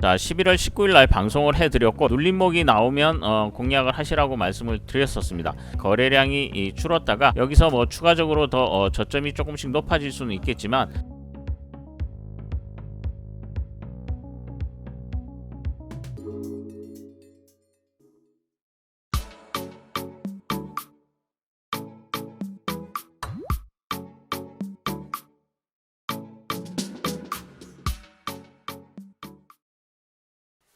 자, 11월 19일 날 방송을 해드렸고 눌림목이 나오면 어, 공략을 하시라고 말씀을 드렸었습니다. 거래량이 이, 줄었다가 여기서 뭐 추가적으로 더 어, 저점이 조금씩 높아질 수는 있겠지만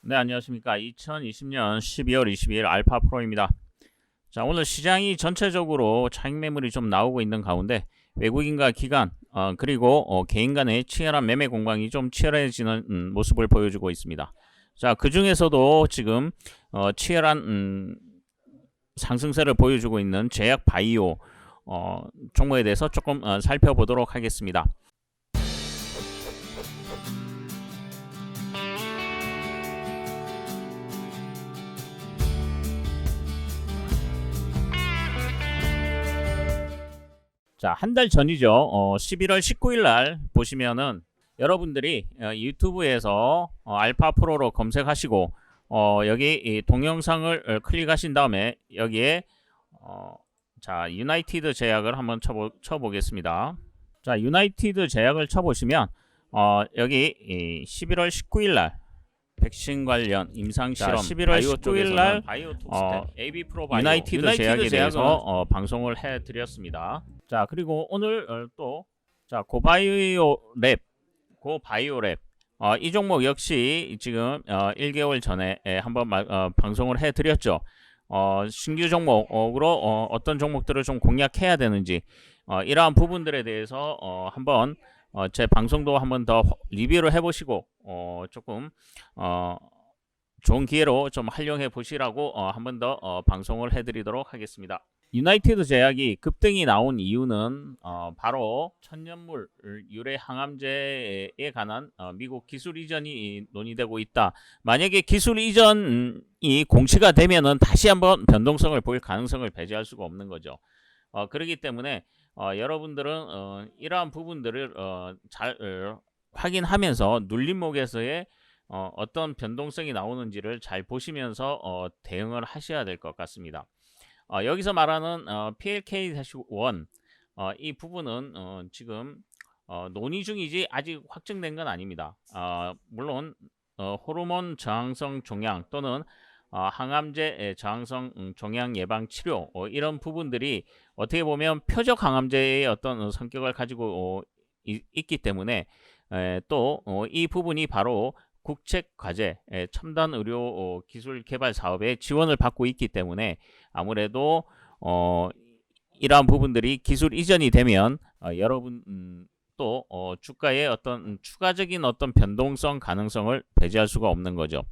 네 안녕하십니까. 2020년 12월 22일 알파 프로입니다. 자 오늘 시장이 전체적으로 차익 매물이 좀 나오고 있는 가운데 외국인과 기관 어, 그리고 어, 개인 간의 치열한 매매 공방이 좀 치열해지는 음, 모습을 보여주고 있습니다. 자 그 중에서도 지금 어, 치열한 음, 상승세를 보여주고 있는 제약 바이오 어, 종목에 대해서 조금 어, 살펴보도록 하겠습니다 자, 한 달 전이죠. 어, 11월 19일 날 보시면은 여러분들이 어, 유튜브에서 어, 알파 프로로 검색하시고 어, 여기 이 동영상을 어, 클릭하신 다음에 여기에 어, 자, 유나이티드 제약을 한번 쳐보, 쳐보겠습니다. 자, 유나이티드 제약을 쳐보시면 어, 여기 이 11월 19일 날 백신 관련 임상 실험 11월 19일 날 어, AB 프로 유나이티드, 유나이티드 제약에 대해서 어, 방송을 해 드렸습니다. 자, 그리고 오늘 어, 또 자, 고바이오 랩 고바이오 랩 어, 이 종목 역시 지금 어, 1개월 전에 예, 한번 마, 어, 방송을 해 드렸죠. 어, 신규 종목으로 어, 어떤 종목들을 좀 공략해야 되는지 어, 이러한 부분들에 대해서 어, 한번 어, 제 방송도 한번 더 리뷰를 해보시고 어, 조금 어, 좋은 기회로 좀 활용해 보시라고 어, 한번 더 어, 방송을 해드리도록 하겠습니다. 유나이티드 제약이 급등이 나온 이유는 어, 바로 천연물 유래 항암제에 관한 어, 미국 기술 이전이 논의되고 있다. 만약에 기술 이전이 공시가 되면은 다시 한번 변동성을 보일 가능성을 배제할 수가 없는 거죠. 어, 그렇기 때문에 어, 여러분들은 어, 이러한 부분들을 어, 잘 어, 확인하면서 눌림목에서의 어, 어떤 변동성이 나오는지를 잘 보시면서 어, 대응을 하셔야 될 것 같습니다. 어, 여기서 말하는 어, PLK-1 어, 이 부분은 어, 지금 어, 논의 중이지 아직 확정된 건 아닙니다. 어, 물론 어, 호르몬 저항성 종양 또는 어, 항암제 저항성 음, 종양 예방 치료 어, 이런 부분들이 어떻게 보면 표적 항암제의 어떤 어, 성격을 가지고 어, 이, 있기 때문에 또이 어, 부분이 바로 국책 과제 첨단 의료 어, 기술 개발 사업에 지원을 받고 있기 때문에 아무래도 어, 이러한 부분들이 기술 이전이 되면 어, 여러분 음, 또 어, 주가의 어떤 추가적인 어떤 변동성 가능성을 배제할 수가 없는 거죠.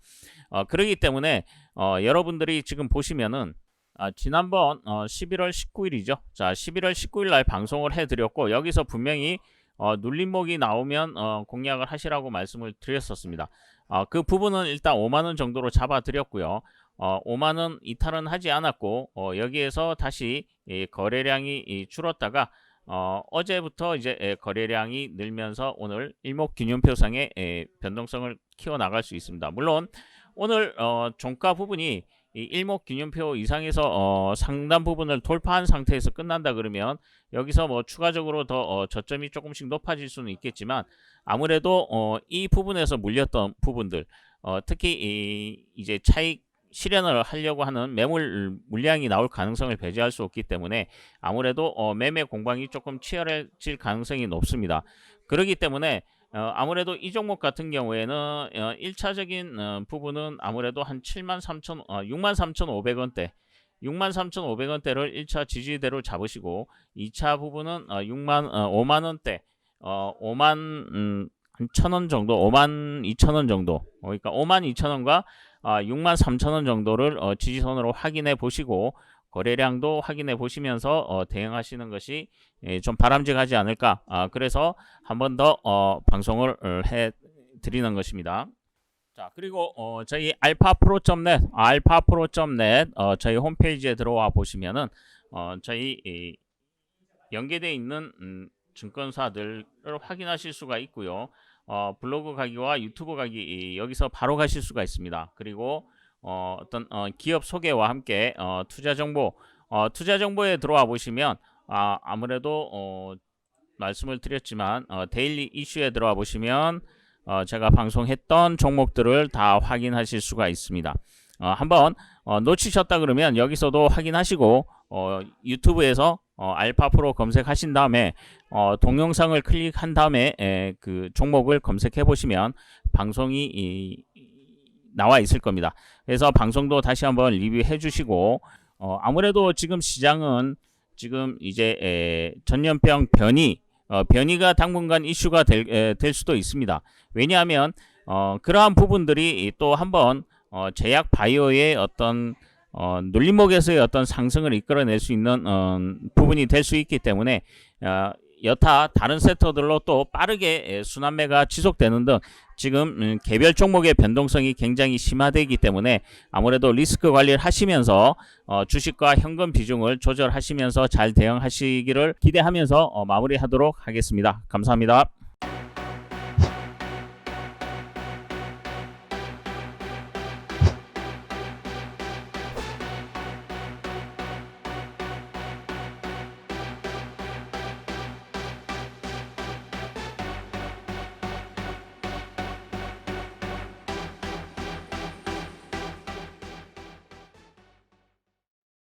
어, 그렇기 때문에 어, 여러분들이 지금 보시면은 아, 지난번 어, 11월 19일이죠. 자, 11월 19일 날 방송을 해드렸고 여기서 분명히 어, 눌림목이 나오면 어, 공략을 하시라고 말씀을 드렸었습니다. 어, 그 부분은 일단 5만 원 정도로 잡아드렸고요. 어, 5만 원 이탈은 하지 않았고 어, 여기에서 다시 이 거래량이 이 줄었다가 어, 어제부터 이제 에, 거래량이 늘면서 오늘 일목균형표상의 에, 변동성을 키워 나갈 수 있습니다. 물론 오늘 어, 종가 부분이 이 일목균형표 이상에서 어, 상단 부분을 돌파한 상태에서 끝난다 그러면 여기서 뭐 추가적으로 더 어, 저점이 조금씩 높아질 수는 있겠지만 아무래도 어, 이 부분에서 물렸던 부분들 어, 특히 이, 이제 차익 실현을 하려고 하는 매물 물량이 나올 가능성을 배제할 수 없기 때문에 아무래도 어, 매매 공방이 조금 치열해질 가능성이 높습니다. 그렇기 때문에 어, 아무래도 이 종목 같은 경우에는 어, 1차적인 어, 부분은 아무래도 한 7만 3천, 어, 6만 3천5백원대 6만 3천5백원대를 1차 지지대로 잡으시고 2차 부분은 어, 6만 어, 5만 원대 어, 5만 음, 한 천원 정도, 5만 2천 원 정도, 어, 그러니까 5만 2천 원과 아, 6만 3천 원 정도를 어, 지지선으로 확인해 보시고 거래량도 확인해 보시면서 어, 대응하시는 것이 예, 좀 바람직하지 않을까. 아, 그래서 한 번 더 어, 방송을 어, 해 드리는 것입니다. 자 그리고 어, 저희 알파프로.net 알파프로.net 어, 저희 홈페이지에 들어와 보시면은 어, 저희 이, 연계되어 있는 음, 증권사들을 확인하실 수가 있고요. 어, 블로그 가기와 유튜브 가기 이, 여기서 바로 가실 수가 있습니다. 그리고 어, 어떤 어, 기업 소개와 함께 어, 투자 정보 어, 투자 정보에 들어와 보시면 아, 아무래도 어, 말씀을 드렸지만 어, 데일리 이슈에 들어와 보시면 어, 제가 방송했던 종목들을 다 확인하실 수가 있습니다. 어, 한번 어, 놓치셨다 그러면 여기서도 확인하시고 어, 유튜브에서 어, 알파 프로 검색하신 다음에 어, 동영상을 클릭한 다음에 에, 그 종목을 검색해 보시면 방송이 이, 나와 있을 겁니다. 그래서 방송도 다시 한번 리뷰해 주시고 어, 아무래도 지금 시장은 지금 이제 에, 전염병 변이 어, 변이가 당분간 이슈가 될, 에, 될 수도 있습니다. 왜냐하면 어, 그러한 부분들이 또 한번 어, 제약 바이오의 어떤 어, 눌림목에서의 어떤 상승을 이끌어낼 수 있는 어, 부분이 될 수 있기 때문에 어, 여타 다른 섹터들로 또 빠르게 에, 순환매가 지속되는 등 지금 음, 개별 종목의 변동성이 굉장히 심화되기 때문에 아무래도 리스크 관리를 하시면서 어, 주식과 현금 비중을 조절하시면서 잘 대응하시기를 기대하면서 어, 마무리하도록 하겠습니다. 감사합니다.